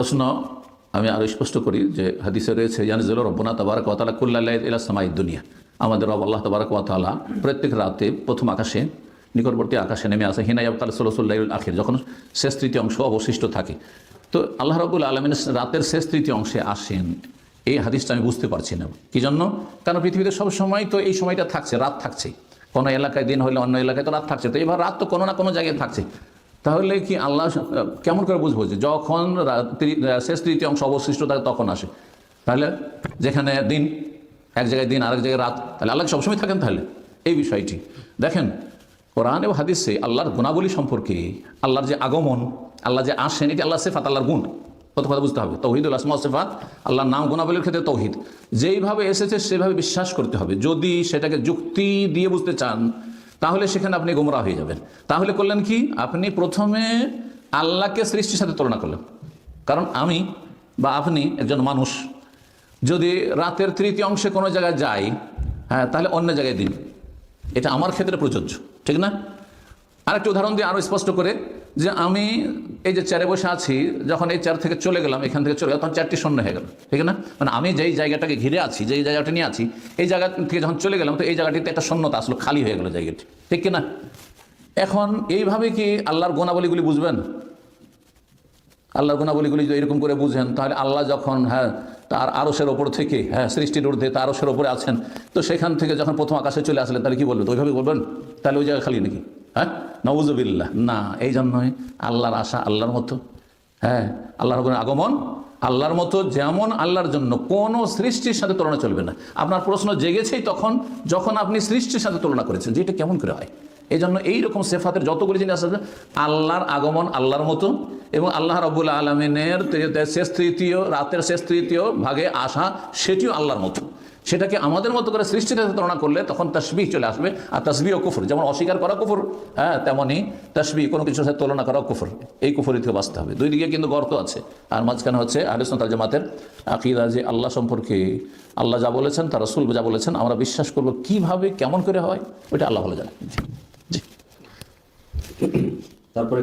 প্রশ্ন আমি আরও স্পষ্ট করি যে হাদিসে রয়েছে জানিজুল রব্বনা তবারক ওয়াতালা কুল্লাহ ইলা সামাই দুনিয়া। আমাদের রব আল্লাহ তবারক ওয়াতালা প্রত্যেক রাতে প্রথম আকাশে, নিকটবর্তী আকাশে নেমে আসে। হিনাই আবতাল সলসুল্লাহ আখির, যখন শেষ তৃতীয় অংশ অবশিষ্ট থাকে। তো আল্লাহ রবুল আলমিন রাতের শেষ তৃতীয় অংশে আসেন। এই হাদিসটা আমি বুঝতে পারছি না। কি জন্য? কারণ পৃথিবীতে সব সময় তো এই সময়টা থাকছে, রাত থাকছে। কোনো এলাকায় দিন হলে অন্য এলাকায় তো রাত থাকছে। তো এবার রাত তো কোনো না কোনো জায়গায় থাকছে। তাহলে কি আল্লাহ, কেমন করে বুঝব যে যখন শেষ তৃতীয় অংশ অবশিষ্ট থাকে তখন আসে? তাহলে যেখানে দিন, এক জায়গায় দিন, আরেক জায়গায় রাত, তাহলে আল্লাহ সবসময় থাকেন তাহলে? এই বিষয়টি। দেখেন, কোরআন এবং হাদিসে আল্লাহর গুণাবলী সম্পর্কে আল্লাহর যে আগমন, আল্লাহ যে আসেন, এটি আল্লাহ সেফাত, আল্লাহর গুণ। কত কথা বুঝতে হবে। তৌহিদুল আসমা সেফাত, আল্লাহর নাম গুণাবলীর ক্ষেত্রে তৌহিদ। যেইভাবে এসেছে, সেভাবে বিশ্বাস করতে হবে। যদি সেটাকে যুক্তি দিয়ে বুঝতে চান তাহলে সেখানে আপনি গোমরা হয়ে যাবেন। তাহলে করলেন কি? আপনি প্রথমে আল্লাহকে সৃষ্টির সাথে তুলনা করলেন। কারণ আমি বা আপনি একজন মানুষ, যদি রাতের তৃতীয় অংশে কোনো জায়গায় যাই হ্যাঁ তাহলে অন্য জায়গায় দিন। এটা আমার ক্ষেত্রে প্রযোজ্য, ঠিক না? আরেকটা উদাহরণ দিয়ে আরও স্পষ্ট করে যে আমি এই যে চেয়ারে বসে আছি, যখন এই চেয়ার থেকে চলে গেলাম, এখান থেকে চলে গেলাম, তখন চেয়ারটি শূন্য হয়ে গেল, ঠিক না? মানে আমি যেই জায়গাটাকে ঘিরে আছি, যেই জায়গাটা নিয়ে আছি, এই জায়গা থেকে যখন চলে গেলাম, তো এই জায়গাটিতে একটা শূন্যতা আসলো, খালি হয়ে গেল জায়গাটি, ঠিক কিনা? এখন এইভাবে কি আল্লাহর গুণাবলীগুলি বুঝবেন? আল্লাহর গুণাবলীগুলি যদি এরকম করে বুঝেন, তাহলে আল্লাহ যখন হ্যাঁ তার আরসের ওপর থেকে হ্যাঁ সৃষ্টির ঊর্ধ্বে তার আরসের ওপরে আছেন, তো সেখান থেকে যখন প্রথম আকাশে চলে আসলেন, তাহলে কি বলবেন? ওইভাবে বলবেন? তাহলে ওই জায়গা খালি নাকি? হ্যাঁ? নওয়াজবিল্লাহ না এই জন্যই আল্লাহর আশা আল্লাহর মতো। হ্যাঁ আল্লাহর আগমন আল্লাহর মতো যেমন আল্লাহর জন্য। কোনো সৃষ্টির সাথে তুলনা চলবে না। আপনার প্রশ্ন জেগেছেই তখন, যখন আপনি সৃষ্টির সাথে তুলনা করেছেন যে এটা কেমন করে হয়? এই জন্য এইরকম সেফাতের যতগুলি জিনিস আছে, আল্লাহর আগমন আল্লাহর মতো এবং আল্লাহ রবুল আলমিনের শেষ তৃতীয়, রাতের শেষ তৃতীয় ভাগে আসা, সেটিও আল্লাহর মতো। সেটাকে আমাদের মতো করে সৃষ্টির সাথে তুলনা করলে তখন তসবিহ চলে আসবে। আর তসবি ও কুফর, যেমন অস্বীকার করা কুফর হ্যাঁ তেমনই তসবি কোনো কিছুর সাথে তুলনা করা কুফর। এই কুফরি থেকে বাঁচতে হবে। দুই দিকে কিন্তু গর্ত আছে। আর মাঝখানে হচ্ছে আলিসনাল জামাতের আকিদা যে আল্লাহ সম্পর্কে আল্লাহ যা বলেছেন, তার রসুল যা বলেছেন, আমরা বিশ্বাস করব কীভাবে, কেমন করে হয়, ওইটা আল্লাহ ভালো জানে জি। তারপরে